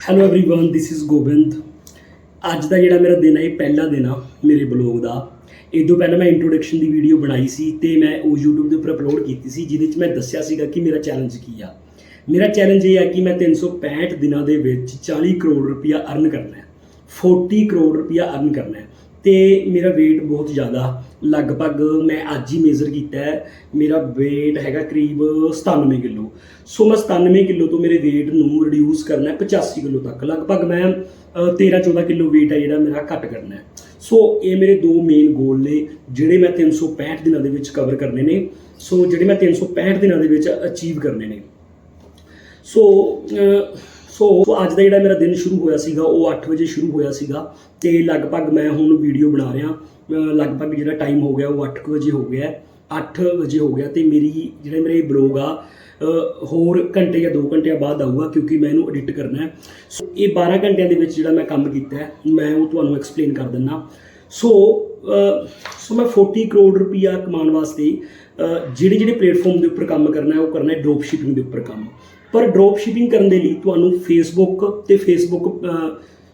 hello everyone this is Gobind ਅੱਜ ਦਾ ਜਿਹੜਾ ਮੇਰਾ ਦਿਨ ਹੈ ਇਹ ਪਹਿਲਾ ਦਿਨ ਆ ਮੇਰੇ ਬਲੌਗ ਦਾ ਇਹ ਤੋਂ ਪਹਿਲਾਂ ਮੈਂ ਇੰਟਰੋਡਕਸ਼ਨ ਦੀ ਵੀਡੀਓ ਬਣਾਈ ਸੀ ਤੇ ਮੈਂ ਉਹ YouTube ਦੇ ਉੱਪਰ ਅਪਲੋਡ ਕੀਤੀ ਸੀ ਜਿਹਦੇ ਵਿੱਚ ਮੈਂ ਦੱਸਿਆ ਸੀਗਾ ਕਿ ਮੇਰਾ ਚੈਲੰਜ ਕੀ ਆ ਮੇਰਾ ਚੈਲੰਜ ਇਹ ਹੈ ਕਿ ਮੈਂ 365 ਦਿਨਾਂ ਦੇ ਵਿੱਚ 40 ਕਰੋੜ ਰੁਪਇਆ ਅਰਨ ਕਰਨਾ ਹੈ 40 ਕਰੋੜ ਰੁਪਇਆ ਅਰਨ ਕਰਨਾ ਹੈ ਤੇ ਮੇਰਾ weight ਬਹੁਤ ਜ਼ਿਆਦਾ ਲਗਭਗ ਮੈਂ ਅੱਜ ਹੀ ਮੇਜ਼ਰ ਕੀਤਾ ਹੈ। ਮੇਰਾ weight ਹੈਗਾ ਕਰੀਬ 97 ਕਿਲੋ। ਸੋ ਮੈਂ 97 ਕਿਲੋ ਤੋਂ ਮੇਰੇ weight ਨੂੰ ਰਿਡਿਊਸ ਕਰਨਾ ਹੈ 85 ਕਿਲੋ ਤੱਕ। ਲਗਭਗ ਮੈਂ 13 14 ਕਿਲੋ weight ਹੈ ਜਿਹੜਾ ਮੇਰਾ ਘੱਟ ਕਰਨਾ ਹੈ। ਸੋ ਇਹ ਮੇਰੇ ਦੋ ਮੇਨ ਗੋਲ ਨੇ, ਜਿਹੜੇ ਮੈਂ 365 ਦਿਨਾਂ ਦੇ ਵਿੱਚ ਕਵਰ ਕਰਨੇ ਨੇ। ਸੋ ਜਿਹੜੇ ਮੈਂ 365 ਦਿਨਾਂ ਦੇ ਵਿੱਚ ਅਚੀਵ ਕਰਨੇ ਨੇ। ਸੋ ਸੋ ਅੱਜ ਦਾ ਜਿਹੜਾ ਮੇਰਾ ਦਿਨ ਸ਼ੁਰੂ ਹੋਇਆ ਸੀਗਾ, ਉਹ 8 ਵਜੇ ਸ਼ੁਰੂ ਹੋਇਆ ਸੀਗਾ ਤੇ ਲਗਭਗ ਮੈਂ ਹੁਣ ਵੀਡੀਓ ਬਣਾ ਰਿਹਾ। ਲਗਭਗ ਜਿਹੜਾ ਟਾਈਮ ਹੋ ਗਿਆ, ਉਹ 8 ਕੁ ਵਜੇ ਹੋ ਗਿਆ ਹੈ। 8 ਵਜੇ ਹੋ ਗਿਆ ਤੇ ਮੇਰੀ ਜਿਹੜਾ ਮੇਰੇ ਬਲੌਗ ਆ ਹੋਰ ਘੰਟੇ ਜਾਂ 2 ਘੰਟਿਆਂ ਬਾਅਦ ਆਊਗਾ ਕਿਉਂਕਿ ਮੈਂ ਇਹਨੂੰ ਐਡਿਟ ਕਰਨਾ ਹੈ। ਸੋ ਇਹ 12 ਘੰਟਿਆਂ ਦੇ ਵਿੱਚ ਜਿਹੜਾ ਮੈਂ ਕੰਮ ਕੀਤਾ ਮੈਂ ਉਹ ਤੁਹਾਨੂੰ ਐਕਸਪਲੇਨ ਕਰ ਦਿੰਦਾ ਸੋ ਸੋ ਮੈਂ 40 ਕਰੋੜ ਰੁਪਇਆ ਕਮਾਉਣ ਵਾਸਤੇ ਜਿਹੜੇ ਜਿਹੜੇ ਪਲੇਟਫਾਰਮ ਦੇ ਉੱਪਰ ਕੰਮ ਕਰਨਾ ਹੈ, ਉਹ ਕਰਨਾ ਹੈ ਡ੍ਰੌਪ ਸ਼ਿਪਿੰਗ ਦੇ ਉੱਪਰ ਕੰਮ। ਪਰ ਡ੍ਰੌਪ ਸ਼ਿਪਿੰਗ ਕਰਨ ਦੇ ਲਈ ਤੁਹਾਨੂੰ ਫੇਸਬੁੱਕ ਤੇ ਫੇਸਬੁੱਕ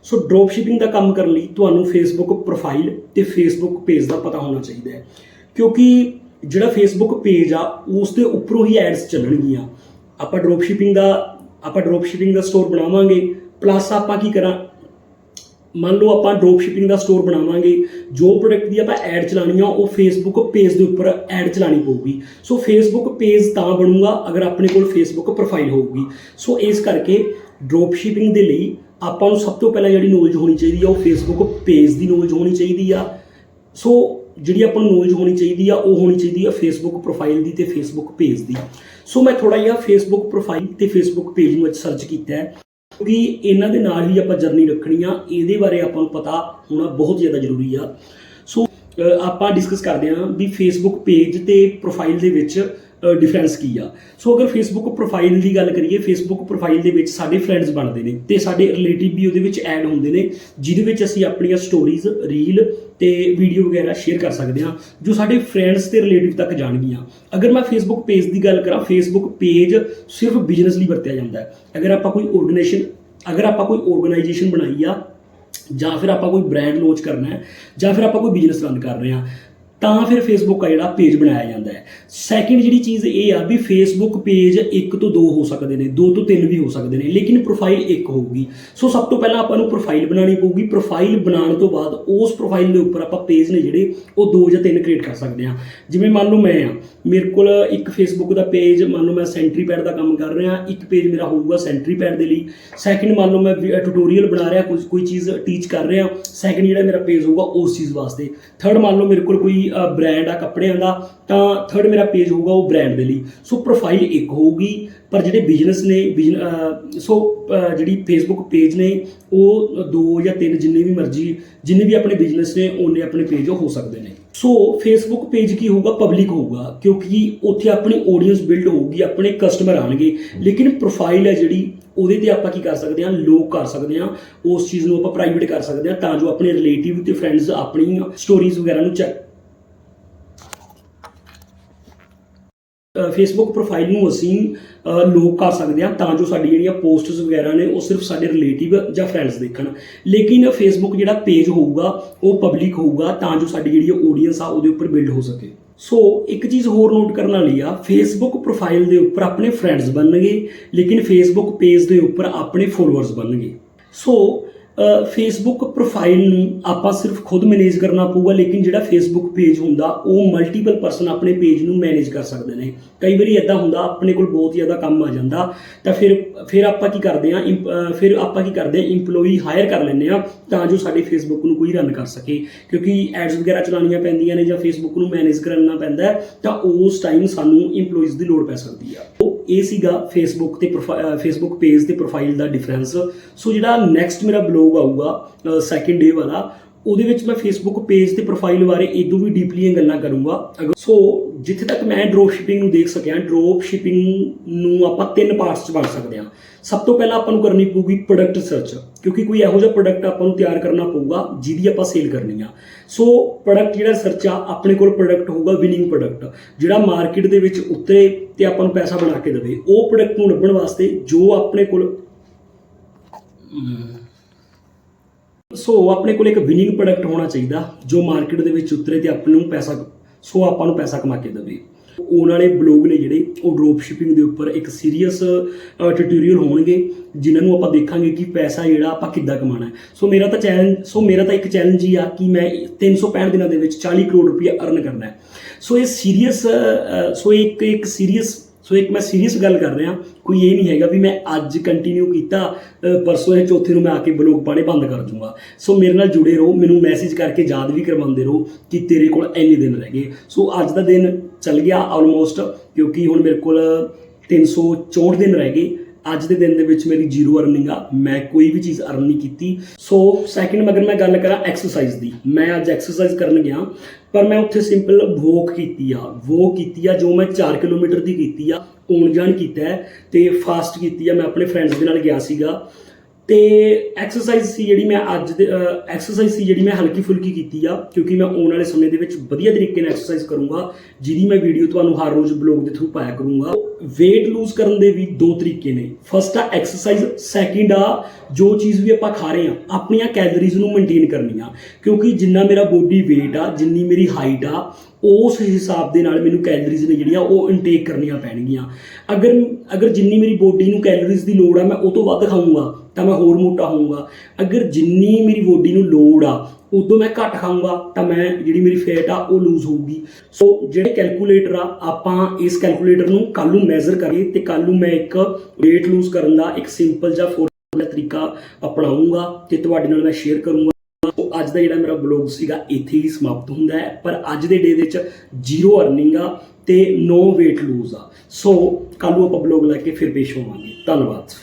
ਸੋ ਡ੍ਰੌਪ ਸ਼ਿਪਿੰਗ ਦਾ ਕੰਮ ਕਰਨ ਲਈ ਤੁਹਾਨੂੰ ਫੇਸਬੁੱਕ ਪ੍ਰੋਫਾਈਲ ਤੇ ਫੇਸਬੁੱਕ ਪੇਜ ਦਾ ਪਤਾ ਹੋਣਾ ਚਾਹੀਦਾ ਹੈ। ਕਿਉਂਕਿ ਜਿਹੜਾ ਫੇਸਬੁੱਕ ਪੇਜ ਆ ਉਸ ਦੇ ਉੱਪਰੋਂ ਹੀ ਐਡਸ ਚੱਲਣਗੀਆਂ। ਆਪਾਂ ਡ੍ਰੌਪ ਸ਼ਿਪਿੰਗ ਦਾ, ਆਪਾਂ ਡ੍ਰੌਪ ਸ਼ਿਪਿੰਗ ਦਾ ਸਟੋਰ ਬਣਾਵਾਂਗੇ ਪਲੱਸ ਆਪਾਂ ਕੀ ਕਰਾਂ ਮੰਨ ਲਓ ਆਪਾਂ ਡ੍ਰੌਪ ਸ਼ਿਪਿੰਗ ਦਾ ਸਟੋਰ ਬਣਾਵਾਂਗੇ, ਜੋ ਪ੍ਰੋਡਕਟ ਦੀ ਆਪਾਂ ਐਡ ਚਲਾਣੀ ਆ, ਉਹ ਫੇਸਬੁੱਕ ਪੇਜ ਦੇ ਉੱਪਰ ਐਡ ਚਲਾਣੀ ਪਊਗੀ। ਸੋ ਫੇਸਬੁੱਕ ਪੇਜ ਤਾਂ ਬਣੂਗਾ ਅਗਰ ਆਪਣੇ ਕੋਲ ਫੇਸਬੁੱਕ ਪ੍ਰੋਫਾਈਲ ਹੋਊਗੀ। ਸੋ ਇਸ ਕਰਕੇ ਡ੍ਰੌਪ ਸ਼ਿਪਿੰਗ ਦੇ ਲਈ ਆਪਾਂ ਨੂੰ ਸਭ ਤੋਂ ਪਹਿਲਾਂ ਜਿਹੜੀ ਨੌਲੇਜ ਹੋਣੀ ਚਾਹੀਦੀ ਆ, ਉਹ ਫੇਸਬੁੱਕ ਪੇਜ ਦੀ ਨੌਲੇਜ ਹੋਣੀ ਚਾਹੀਦੀ ਆ। ਸੋ ਜਿਹੜੀ ਆਪਾਂ ਨੂੰ ਨੌਲੇਜ ਹੋਣੀ ਚਾਹੀਦੀ ਆ, ਉਹ ਹੋਣੀ ਚਾਹੀਦੀ ਆ ਫੇਸਬੁੱਕ ਪ੍ਰੋਫਾਈਲ ਦੀ ਤੇ ਫੇਸਬੁੱਕ ਪੇਜ ਦੀ। ਸੋ ਮੈਂ ਥੋੜਾ ਜਿਹਾ ਫੇਸਬੁੱਕ ਪ੍ਰੋਫਾਈਲ ਤੇ ਫੇਸਬੁੱਕ ਪੇਜ ਨੂੰ ਅੱਜ ਸਰਚ ਕੀਤਾ ਹੈ। ਕਿਉਂਕਿ ਇਹਨਾਂ ਦੇ ਨਾਲ ਹੀ ਆਪਾਂ ਜਰਨੀ ਰੱਖਣੀ ਆ, ਇਹਦੇ ਬਾਰੇ ਆਪਾਂ ਨੂੰ ਪਤਾ ਹੋਣਾ ਬਹੁਤ ਜ਼ਿਆਦਾ ਜ਼ਰੂਰੀ ਆ। ਸੋ ਆਪਾਂ ਡਿਸਕਸ ਕਰਦੇ ਹਾਂ ਵੀ ਫੇਸਬੁੱਕ ਪੇਜ ਤੇ ਪ੍ਰੋਫਾਈਲ ਦੇ ਵਿੱਚ ਡਿਫਰੈਂਸ ਕੀ ਆ? ਸੋ ਅਗਰ ਫੇਸਬੁੱਕ ਪ੍ਰੋਫਾਈਲ ਦੀ ਗੱਲ ਕਰੀਏ ਫੇਸਬੁੱਕ ਪ੍ਰੋਫਾਈਲ ਦੇ ਵਿੱਚ ਸਾਡੇ ਫਰੈਂਡਸ ਬਣਦੇ ਨੇ ਤੇ ਸਾਡੇ ਰਿਲੇਟਿਵ ਵੀ ਉਹਦੇ ਵਿੱਚ ਐਡ ਹੁੰਦੇ ਨੇ, ਜਿਹਦੇ ਵਿੱਚ ਅਸੀਂ ਆਪਣੀਆਂ ਸਟੋਰੀਜ਼ ਰੀਲ ਤੇ ਵੀਡੀਓ ਵਗੈਰਾ ਸ਼ੇਅਰ ਕਰ ਸਕਦੇ ਹਾਂ, ਜੋ ਸਾਡੇ ਫਰੈਂਡਸ ਤੇ ਰਿਲੇਟਿਵ ਤੱਕ ਜਾਣਗੀਆਂ। ਅਗਰ ਮੈਂ ਫੇਸਬੁੱਕ ਪੇਜ ਦੀ ਗੱਲ ਕਰਾਂ ਫੇਸਬੁੱਕ ਪੇਜ ਸਿਰਫ ਬਿਜ਼ਨਸ ਲਈ ਵਰਤਿਆ ਜਾਂਦਾ ਹੈ। ਅਗਰ ਆਪਾਂ ਕੋਈ ਆਰਗੇਨਾਈਜੇਸ਼ਨ ਅਗਰ ਆਪਾਂ ਕੋਈ ਆਰਗੇਨਾਈਜੇਸ਼ਨ ਬਣਾਈ ਆ, ਜਾਂ ਫਿਰ ਆਪਾਂ ਕੋਈ ਬ੍ਰਾਂਡ ਲਾਂਚ ਕਰਨਾ ਹੈ, ਜਾਂ ਫਿਰ ਆਪਾਂ ਕੋਈ ਬਿਜ਼ਨਸ ਰਨ ਕਰ ਰਹੇ ਹਾਂ ਤਾਂ ਫਿਰ ਫੇਸਬੁੱਕ ਆ ਜਿਹੜਾ ਪੇਜ ਬਣਾਇਆ ਜਾਂਦਾ ਹੈ। ਸੈਕਿੰਡ ਜਿਹੜੀ ਚੀਜ਼ ਇਹ ਆ ਵੀ ਫੇਸਬੁੱਕ ਪੇਜ ਇੱਕ ਤੋਂ ਦੋ ਹੋ ਸਕਦੇ ਨੇ, ਦੋ ਤੋਂ ਤਿੰਨ ਵੀ ਹੋ ਸਕਦੇ ਨੇ, ਲੇਕਿਨ ਪ੍ਰੋਫਾਈਲ ਇੱਕ ਹੋਊਗੀ। ਸੋ ਸਭ ਤੋਂ ਪਹਿਲਾਂ ਆਪਾਂ ਨੂੰ ਪ੍ਰੋਫਾਈਲ ਬਣਾਉਣੀ ਪਊਗੀ। ਪ੍ਰੋਫਾਈਲ ਬਣਾਉਣ ਤੋਂ ਬਾਅਦ ਉਸ ਪ੍ਰੋਫਾਈਲ ਦੇ ਉੱਪਰ ਆਪਾਂ ਪੇਜ ਨੇ ਜਿਹੜੇ ਉਹ ਦੋ ਜਾਂ ਤਿੰਨ ਕ੍ਰੀਏਟ ਕਰ ਸਕਦੇ ਹਾਂ। ਜਿਵੇਂ ਮੰਨ ਲਓ ਮੈਂ ਆ, ਮੇਰੇ ਕੋਲ ਇੱਕ ਫੇਸਬੁੱਕ ਦਾ ਪੇਜ ਮੰਨ ਲਓ ਮੈਂ ਸੈਂਟਰੀ ਪੈਡ ਦਾ ਕੰਮ ਕਰ ਰਿਹਾ, ਇੱਕ ਪੇਜ ਮੇਰਾ ਹੋਊਗਾ ਸੈਂਟਰੀ ਪੈਡ ਦੇ ਲਈ। ਸੈਕਿੰਡ ਮੰਨ ਲਓ ਮੈਂ ਟਿਊਟੋਰੀਅਲ ਬਣਾ ਰਿਹਾ, ਕੋਈ ਕੋਈ ਚੀਜ਼ ਟੀਚ ਕਰ ਰਿਹਾ। ਸੈਕਿੰਡ ਜਿਹੜਾ ਮੇਰਾ ਪੇਜ ਹੋਊਗਾ ਉਸ ਚੀਜ਼ ਵਾਸਤੇ। ਥਰਡ ਮੰਨ ਲਓ ਮੇਰੇ ਕੋਲ ਕੋਈ ਬ੍ਰਾਂਡ ਆ ਕੱਪੜਿਆਂ ਦਾ, ਤਾਂ ਥਰਡ ਮੇਰਾ ਪੇਜ ਹੋਊਗਾ ਉਹ ਬ੍ਰਾਂਡ ਦੇ ਲਈ। ਸੋ ਪ੍ਰੋਫਾਈਲ ਇੱਕ ਹੋਊਗੀ, ਪਰ ਜਿਹੜੇ ਬਿਜ਼ਨਸ ਨੇ ਬਿਜ਼ਨ- ਸੋ ਜਿਹੜੀ ਫੇਸਬੁੱਕ ਪੇਜ ਨੇ, ਉਹ ਦੋ ਜਾਂ ਤਿੰਨ ਜਿੰਨੇ ਵੀ ਮਰਜ਼ੀ, ਜਿੰਨੇ ਵੀ ਆਪਣੇ ਬਿਜ਼ਨਸ ਨੇ ਉਹਨੇ ਆਪਣੇ ਪੇਜ ਹੋ ਸਕਦੇ ਨੇ। ਸੋ ਫੇਸਬੁੱਕ ਪੇਜ ਕੀ ਹੋਊਗਾ? ਪਬਲਿਕ ਹੋਊਗਾ, ਕਿਉਂਕਿ ਉੱਥੇ ਆਪਣੀ ਆਡੀਅנס ਬਿਲਡ ਹੋਊਗੀ, ਆਪਣੇ ਕਸਟਮਰ ਆਣਗੇ ਲੇਕਿਨ ਪ੍ਰੋਫਾਈਲ ਹੈ ਜਿਹੜੀ, ਉਹਦੇ ਤੇ ਆਪਾਂ ਕੀ ਕਰ ਸਕਦੇ ਹਾਂ? ਲੋਕ ਕਰ ਸਕਦੇ ਹਾਂ। ਉਸ ਚੀਜ਼ ਨੂੰ ਆਪਾਂ ਪ੍ਰਾਈਵੇਟ ਕਰ ਸਕਦੇ ਹਾਂ, ਤਾਂ ਜੋ ਆਪਣੇ ਰਿਲੇਟਿਵ ਤੇ ਫਰੈਂਡਸ ਆਪਣੀ ਸਟੋਰੀਜ਼ ਵਗੈਰਾ ਨੂੰ ਚੈੱਕ ਫੇਸਬੁੱਕ ਪ੍ਰੋਫਾਈਲ ਨੂੰ ਅਸੀਂ ਲੋਕ ਕਰ ਸਕਦੇ ਹਾਂ ਤਾਂ ਜੋ ਸਾਡੀ ਜਿਹੜੀਆਂ ਪੋਸਟਸ ਵਗੈਰਾ ਨੇ ਉਹ ਸਿਰਫ ਸਾਡੇ ਰਿਲੇਟਿਵ ਜਾਂ ਫਰੈਂਡਸ ਦੇਖਣ। ਲੇਕਿਨ ਫੇਸਬੁੱਕ ਜਿਹੜਾ ਪੇਜ ਹੋਊਗਾ, ਉਹ ਪਬਲਿਕ ਹੋਊਗਾ ਤਾਂ ਜੋ ਸਾਡੀ ਜਿਹੜੀ ਆਡੀਅנס ਆ ਉਹਦੇ ਉੱਪਰ ਬਿਲਡ ਹੋ ਸਕੇ। ਸੋ ਇੱਕ ਚੀਜ਼ ਹੋਰ ਨੋਟ ਕਰਨ ਵਾਲੀ ਆ ਫੇਸਬੁੱਕ ਪ੍ਰੋਫਾਈਲ ਦੇ ਉੱਪਰ ਆਪਣੇ ਫਰੈਂਡਸ ਬਣਨਗੇ, ਲੇਕਿਨ ਫੇਸਬੁੱਕ ਪੇਜ ਦੇ ਉੱਪਰ ਆਪਣੇ ਫੋਲੋਅਰਸ ਬਣਨਗੇ। ਸੋ ਫੇਸਬੁੱਕ ਪ੍ਰੋਫਾਈਲ ਨੂੰ ਆਪਾਂ ਸਿਰਫ ਖੁਦ ਮੈਨੇਜ ਕਰਨਾ ਪਊਗਾ, ਲੇਕਿਨ ਜਿਹੜਾ ਫੇਸਬੁੱਕ ਪੇਜ ਹੁੰਦਾ, ਉਹ ਮਲਟੀਪਲ ਪਰਸਨ ਆਪਣੇ ਪੇਜ ਨੂੰ ਮੈਨੇਜ ਕਰ ਸਕਦੇ ਨੇ। ਕਈ ਵਾਰੀ ਇਦਾਂ ਹੁੰਦਾ, ਆਪਣੇ ਕੋਲ ਬਹੁਤ ਜ਼ਿਆਦਾ ਕੰਮ ਆ ਜਾਂਦਾ, ਤਾਂ ਫਿਰ ਫਿਰ ਆਪਾਂ ਕੀ ਕਰਦੇ ਆ ਫਿਰ ਆਪਾਂ ਕੀ ਕਰਦੇ ਆ EMPLOYEE ਹਾਇਰ ਕਰ ਲੈਂਦੇ ਆ ਤਾਂ ਜੋ ਸਾਡੇ ਫੇਸਬੁੱਕ ਨੂੰ ਕੋਈ ਰਨ ਕਰ ਸਕੇ। ਕਿਉਂਕਿ ਐਡਸ ਵਗੈਰਾ ਚਲਾਉਣੀਆਂ ਪੈਂਦੀਆਂ ਨੇ ਜਾਂ ਫੇਸਬੁੱਕ ਨੂੰ ਮੈਨੇਜ ਕਰਨਾ ਪੈਂਦਾ ਤਾਂ ਉਸ ਟਾਈਮ ਸਾਨੂੰ EMPLOYEES ਦੀ ਲੋੜ ਪੈ ਸਕਦੀ ਆ। ਉਹ ਇਹ ਸੀਗਾ ਫੇਸਬੁੱਕ ਤੇ ਫੇਸਬੁੱਕ ਪੇਜ ਤੇ ਪ੍ਰੋਫਾਈਲ ਦਾ ਡਿਫਰੈਂਸ ਸੋ ਜਿਹੜਾ ਨੈਕਸਟ ਮੇਰਾ ਬਲੌਗ ਆਊਗਾ ਸੈਕਿੰਡ ਡੇ ਵਾਲਾ ਉਹਦੇ ਵਿੱਚ ਮੈਂ ਫੇਸਬੁੱਕ ਪੇਜ ਤੇ ਪ੍ਰੋਫਾਈਲ ਬਾਰੇ ਇਦੋਂ ਵੀ ਡੀਪਲੀ ਗੱਲਾਂ ਕਰੂੰਗਾ। ਅਗਰ- ਸੋ ਜਿੱਥੇ ਤੱਕ ਮੈਂ ਡ੍ਰੌਪ ਸ਼ਿਪਿੰਗ ਨੂੰ ਦੇਖ ਸਕਿਆ ਡ੍ਰੌਪ ਸ਼ਿਪਿੰਗ ਨੂੰ ਆਪਾਂ ਤਿੰਨ ਪਾਰਟਸ 'ਚ ਵੰਡ ਸਕਦੇ ਹਾਂ। ਸਭ ਤੋਂ ਪਹਿਲਾਂ ਆਪਾਂ ਨੂੰ ਕਰਨੀ ਪਊਗੀ ਪ੍ਰੋਡਕਟ ਸਰਚ ਕਿਉਂਕਿ ਕੋਈ ਇਹੋ ਜਿਹਾ ਪ੍ਰੋਡਕਟ ਆਪਾਂ ਨੂੰ ਤਿਆਰ ਕਰਨਾ ਪਊਗਾ, ਜਿਹਦੀ ਆਪਾਂ ਸੇਲ ਕਰਨੀ ਆ। ਸੋ ਪ੍ਰੋਡਕਟ ਜਿਹੜਾ ਸਰਚ ਆ, ਆਪਣੇ ਕੋਲ ਪ੍ਰੋਡਕਟ ਹੋਊਗਾ ਵਿਨਿੰਗ ਪ੍ਰੋਡਕਟ ਜਿਹੜਾ ਮਾਰਕੀਟ ਦੇ ਵਿੱਚ ਉਤਰੇ ਤੇ ਆਪਾਂ ਨੂੰ ਪੈਸਾ ਬਣਾ ਕੇ ਦੇਵੇ। ਉਹ ਪ੍ਰੋਡਕਟ ਨੂੰ ਲੱਭਣ ਵਾਸਤੇ ਜੋ ਆਪਣੇ ਕੋਲ ਸੋ ਆਪਣੇ ਕੋਲ ਇੱਕ ਵਿਨਿੰਗ ਪ੍ਰੋਡਕਟ ਹੋਣਾ ਚਾਹੀਦਾ, ਜੋ ਮਾਰਕੀਟ ਦੇ ਵਿੱਚ ਉਤਰੇ ਤੇ ਆਪਾਂ ਨੂੰ ਪੈਸਾ, ਸੋ ਆਪਾਂ ਨੂੰ ਪੈਸਾ ਕਮਾ ਕੇ ਦੇਵੇ। ਉਹਨਾਂ ਵਾਲੇ ਬਲੌਗ ਨੇ ਜਿਹੜੇ, ਉਹ ਡ੍ਰੌਪ ਸ਼ਿਪਿੰਗ ਦੇ ਉੱਪਰ ਇੱਕ ਸੀਰੀਅਸ ਟਿਊਟੋਰੀਅਲ ਹੋਣਗੇ, ਜਿਨ੍ਹਾਂ ਨੂੰ ਆਪਾਂ ਦੇਖਾਂਗੇ ਕਿ ਪੈਸਾ ਜਿਹੜਾ ਆਪਾਂ ਕਿੱਦਾਂ ਕਮਾਉਣਾ ਹੈ। ਸੋ ਮੇਰਾ ਤਾਂ ਚੈਲੰਜ ਸੋ ਮੇਰਾ ਤਾਂ ਇੱਕ ਚੈਲੰਜ ਹੀ ਆ ਕਿ ਮੈਂ 365 ਦਿਨਾਂ ਦੇ ਵਿੱਚ 40 ਕਰੋੜ ਰੁਪਏ ਅਰਨ ਕਰਨਾ ਹੈ। ਸੋ ਇਹ ਸੀਰੀਅਸ ਸੋ ਇੱਕ ਇੱਕ ਸੀਰੀਅਸ ਸੋ ਇੱਕ ਮੈਂ ਸੀਰੀਅਸ ਗੱਲ ਕਰ ਰਿਹਾ, ਕੋਈ ਇਹ ਨਹੀਂ ਹੈਗਾ ਵੀ ਮੈਂ ਅੱਜ ਕੰਟੀਨਿਊ ਕੀਤਾ ਪਰਸੋਂ ਇਹ ਚੌਥੇ ਨੂੰ ਮੈਂ ਆ ਕੇ ਬਲੌਗ ਪਾਣੇ ਬੰਦ ਕਰ ਦੂੰਗਾ। ਸੋ ਮੇਰੇ ਨਾਲ ਜੁੜੇ ਰਹੋ, ਮੈਨੂੰ ਮੈਸੇਜ ਕਰਕੇ ਯਾਦ ਵੀ ਕਰਵਾਉਂਦੇ ਰਹੋ ਕਿ ਤੇਰੇ ਕੋਲ ਇੰਨੇ ਦਿਨ ਰਹਿ ਗਏ। ਸੋ ਅੱਜ ਦਾ ਦਿਨ ਚੱਲ ਗਿਆ ਆਲਮੋਸਟ ਕਿਉਂਕਿ ਹੁਣ ਮੇਰੇ ਕੋਲ 364 ਦਿਨ ਰਹਿ ਗਏ। ਅੱਜ ਦੇ ਦਿਨ ਦੇ ਵਿੱਚ ਮੇਰੀ ਜ਼ੀਰੋ ਅਰਨਿੰਗ ਆ, ਮੈਂ ਕੋਈ ਵੀ ਚੀਜ਼ ਅਰਨ ਨਹੀਂ ਕੀਤੀ। ਸੋ ਸੈਕਿੰਡ ਮਗਰ ਮੈਂ ਗੱਲ ਕਰਾਂ ਐਕਸਰਸਾਈਜ਼ ਦੀ। ਮੈਂ ਅੱਜ ਐਕਸਰਸਾਈਜ਼ ਕਰਨ ਗਿਆ, ਪਰ ਮੈਂ ਉੱਥੇ ਸਿੰਪਲ ਵੋਕ ਕੀਤੀ ਆ। ਵੋਕ ਕੀਤੀ ਆ, ਜੋ ਮੈਂ 4 ਕਿਲੋਮੀਟਰ ਦੀ ਕੀਤੀ ਆ ਆਉਣ ਜਾਣ ਕੀਤਾ ਹੈ ਤੇ ਫਾਸਟ ਕੀਤੀ ਆ। ਮੈਂ ਆਪਣੇ ਫਰੈਂਡਸ ਦੇ ਨਾਲ ਗਿਆ ਸੀਗਾ। ਤੇ ਐਕਸਰਸਾਈਜ਼ ਸੀ ਜਿਹੜੀ ਮੈਂ ਅੱਜ ਦੇ ਐਕਸਰਸਾਈਜ਼ ਸੀ ਜਿਹੜੀ ਮੈਂ ਹਲਕੀ ਫੁਲਕੀ ਕੀਤੀ ਆ, ਕਿਉਂਕਿ ਮੈਂ ਆਉਣ ਵਾਲੇ ਸਮੇਂ ਦੇ ਵਿੱਚ ਵਧੀਆ ਤਰੀਕੇ ਨਾਲ ਐਕਸਰਸਾਈਜ਼ ਕਰੂੰਗਾ, ਜਿਹਦੀ ਮੈਂ ਵੀਡੀਓ ਤੁਹਾਨੂੰ ਹਰ ਰੋਜ਼ ਬਲੌਗ ਦੇ ਥਰੂ ਪਾਇਆ ਕਰੂੰਗਾ। weight ਲੂਜ਼ ਕਰਨ ਦੇ ਵੀ ਦੋ ਤਰੀਕੇ ਨੇ। ਫਸਟ ਆ ਐਕਸਰਸਾਈਜ਼ ਸੈਕਿੰਡ ਆ ਜੋ ਚੀਜ਼ ਵੀ ਆਪਾਂ ਖਾ ਰਹੇ ਆ ਆਪਣੀਆਂ ਕੈਲਰੀਜ਼ ਨੂੰ ਮੇਨਟੇਨ ਕਰਨੀਆਂ। ਕਿਉਂਕਿ ਜਿੰਨਾ ਮੇਰਾ ਬੋਡੀ weight ਆ, ਜਿੰਨੀ ਮੇਰੀ ਹਾਈਟ ਆ, ਉਸ ਹਿਸਾਬ ਦੇ ਨਾਲ ਮੈਨੂੰ ਕੈਲਰੀਜ਼ ਨੇ ਜਿਹੜੀਆਂ ਉਹ ਇਨਟੇਕ ਕਰਨੀਆਂ ਪੈਣਗੀਆਂ। ਅਗਰ ਅਗਰ ਜਿੰਨੀ ਮੇਰੀ ਬੋਡੀ ਨੂੰ ਕੈਲਰੀਜ਼ ਦੀ ਲੋੜ ਆ, ਮੈਂ ਉਹ ਤੋਂ ਵੱਧ ਖਾਊਂਗਾ। ਤਾਂ ਮੈਂ ਹੋਰ ਮੋਟਾ ਹੋਊਂਗਾ। ਅਗਰ ਜਿੰਨੀ ਮੇਰੀ ਬੋਡੀ ਨੂੰ ਲੋੜ ਆ, ਉਦੋਂ ਮੈਂ ਘੱਟ ਖਾਊਂਗਾ, ਤਾਂ ਮੈਂ ਜਿਹੜੀ ਮੇਰੀ ਫੈਟ ਆ, ਉਹ ਲੂਜ਼ ਹੋਊਗੀ। ਸੋ ਜਿਹੜੇ ਕੈਲਕੂਲੇਟਰ ਆ, ਆਪਾਂ ਇਸ ਕੈਲਕੂਲੇਟਰ ਨੂੰ ਕੱਲ ਨੂੰ ਮੈਜ਼ਰ ਕਰੀਏ ਤੇ ਕੱਲ ਨੂੰ ਮੈਂ ਇੱਕ weight ਲੂਜ਼ ਕਰਨ ਦਾ ਇੱਕ ਸਿੰਪਲ ਜਿਹਾ ਫਾਰਮੂਲਾ ਤਰੀਕਾ ਅਪਣਾਉਂਗਾ ਤੇ ਤੁਹਾਡੇ ਨਾਲ ਮੈਂ ਸ਼ੇਅਰ ਕਰੂੰਗਾ। ਸੋ ਅੱਜ ਦਾ ਜਿਹੜਾ ਮੇਰਾ ਬਲੌਗ ਸੀਗਾ, ਇੱਥੇ ਹੀ ਸਮਾਪਤ ਹੁੰਦਾ ਹੈ। ਪਰ ਅੱਜ ਦੇ ਡੇ ਦੇ ਵਿੱਚ ਜ਼ੀਰੋ ਅਰਨਿੰਗ ਆ ਤੇ ਨੋ weight ਲੂਜ਼ ਆ। ਸੋ ਕੱਲ ਨੂੰ ਆਪਾਂ ਬਲੌਗ ਲੈ ਕੇ ਫਿਰ ਪੇਸ਼ ਹੋਵਾਂਗੇ। ਧੰਨਵਾਦ।